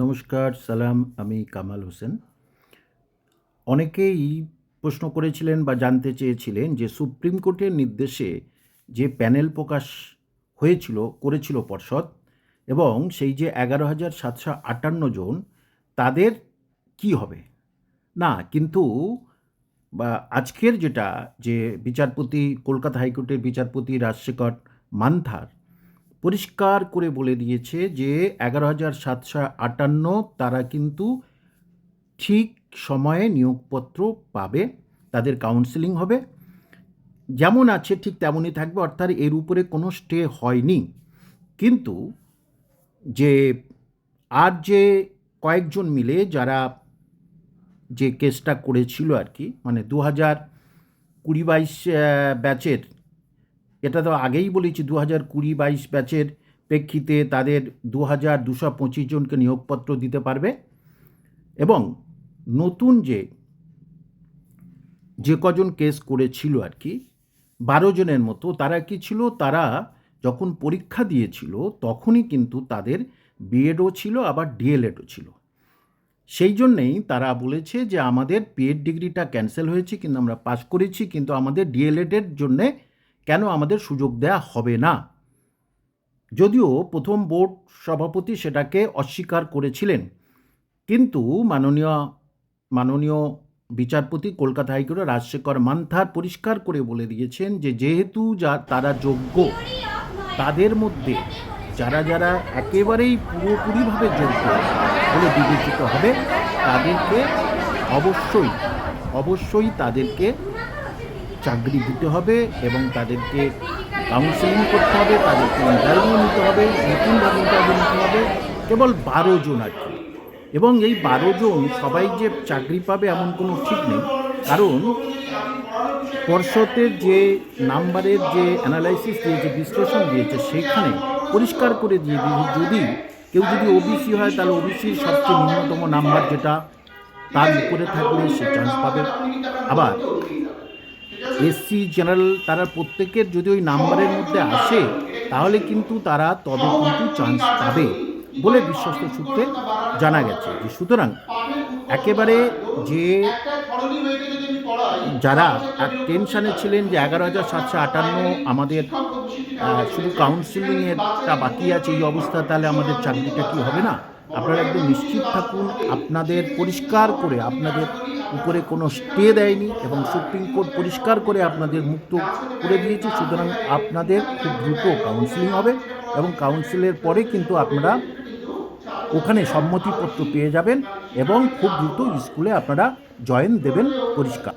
নমস্কার, সালাম, আমি কামাল হোসেন। অনেকেই প্রশ্ন করেছিলেন বা জানতে চেয়েছিলেন যে সুপ্রিম কোর্টের নির্দেশে যে প্যানেল প্রকাশ হয়েছিল, করেছিল পর্ষদ এবং সেই যে এগারো হাজার সাতশো আটান্ন জন, তাদের কি হবে? না, কিন্তু বা আজকের যেটা যে বিচারপতি, কলকাতা হাইকোর্টের বিচারপতি রাজশেখর মান্থার পরিষ্কার করে বলে দিয়েছে যে এগারো হাজার সাতশো আটান্ন তারা কিন্তু ঠিক সময়ে নিয়োগপত্র পাবে, তাদের কাউন্সেলিং হবে। যেমন আছে ঠিক তেমনই থাকবে, অর্থাৎ এর উপরে কোনো স্টে হয়নি। কিন্তু যে আর যে কয়েকজন মিলে যারা যে কেসটা করেছিল আর কি মানে দু হাজার কুড়ি বাইশ ব্যাচের এটা তো আগেই বলেছি দু হাজার কুড়ি বাইশ ব্যাচের প্রেক্ষিতে তাদের দু হাজার দুশো পঁচিশ জনকে নিয়োগপত্র দিতে পারবে। এবং নতুন যে যে কজন কেস করেছিল আর কি, বারো জনের মতো, তারা কি ছিল? তারা যখন পরীক্ষা দিয়েছিল, তখনই কিন্তু তাদের বিএডও ছিল, আবার ডিএলএডও ছিল। সেই জন্যেই তারা বলেছে যে, আমাদের পিএড ডিগ্রিটা ক্যান্সেল হয়েছে, কিন্তু আমরা পাস করেছি, কিন্তু আমাদের ডিএলএডের জন্যে কেন আমাদের সুযোগ দেয়া হবে না? যদিও প্রথম বোর্ড সভাপতি সেটাকে অস্বীকার করেছিলেন। কিন্তু মাননীয় মাননীয় বিচারপতি কলকাতা হাইকোর্টের রাজশেখর মান্থার পরিষ্কার করে বলে দিয়েছেন যে যেহেতু যা, তারা যোগ্য, তাদের মধ্যে যারা যারা একেবারেই পুরোপুরিভাবে যোগ্য বলে বিবেচিত হবে, তাদেরকে অবশ্যই অবশ্যই তাদেরকে চাকরি দিতে হবে এবং তাদেরকে কাউন্সেলিং করতে হবে, তাদেরকে ইন্টারভিউ নিতে হবে নতুনভাবে ইন্টারভিউ নিতে হবে, কেবল বারো জন আর কি। এবং এই বারো জন সবাই যে চাকরি পাবে এমন কোনো ঠিক নেই। কারণ পর্ষদের যে নাম্বারের যে অ্যানালাইসিস দিয়েছে বিশ্লেষণ দিয়েছে, সেখানে পরিষ্কার করে দিয়ে দিয়ে যদি কেউ যদি ওবিসি হয়, তাহলে ওবিসির সবচেয়ে ন্যূনতম নাম্বার যেটা, তার উপরে থাকলে সে চান্স পাবে। আবার এসসি জেনারেল তারা প্রত্যেকের যদি ওই নাম্বারের মধ্যে আসে, তাহলে কিন্তু তারা তবে কিন্তু চান্স পাবে বলে বিশ্বস্ত সূত্রে জানা গেছে যে সুতরাং একেবারে যে যারা এক টেনশানে ছিলেন যে এগারো হাজার সাতশো আটান্ন আমাদের শুধু কাউন্সিলিংয়েরটা বাকি আছে এই অবস্থা, তাহলে আমাদের চাকরিটা কি হবে না? আপনারা একদম নিশ্চিত থাকুন, আপনাদের পরিষ্কার করে, আপনাদের উপরে কোনো স্টে দেয়নি এবং সুপ্রিম কোর্ট পরিষ্কার করে আপনাদের মুক্ত করে দিয়েছে। সুতরাং আপনাদের খুব দ্রুত কাউন্সিলিং হবে এবং কাউন্সিলের পরে কিন্তু আপনারা ওখানে সম্মতিপত্র পেয়ে যাবেন এবং খুব দ্রুত স্কুলে আপনারা জয়েন দেবেন পরিষ্কার।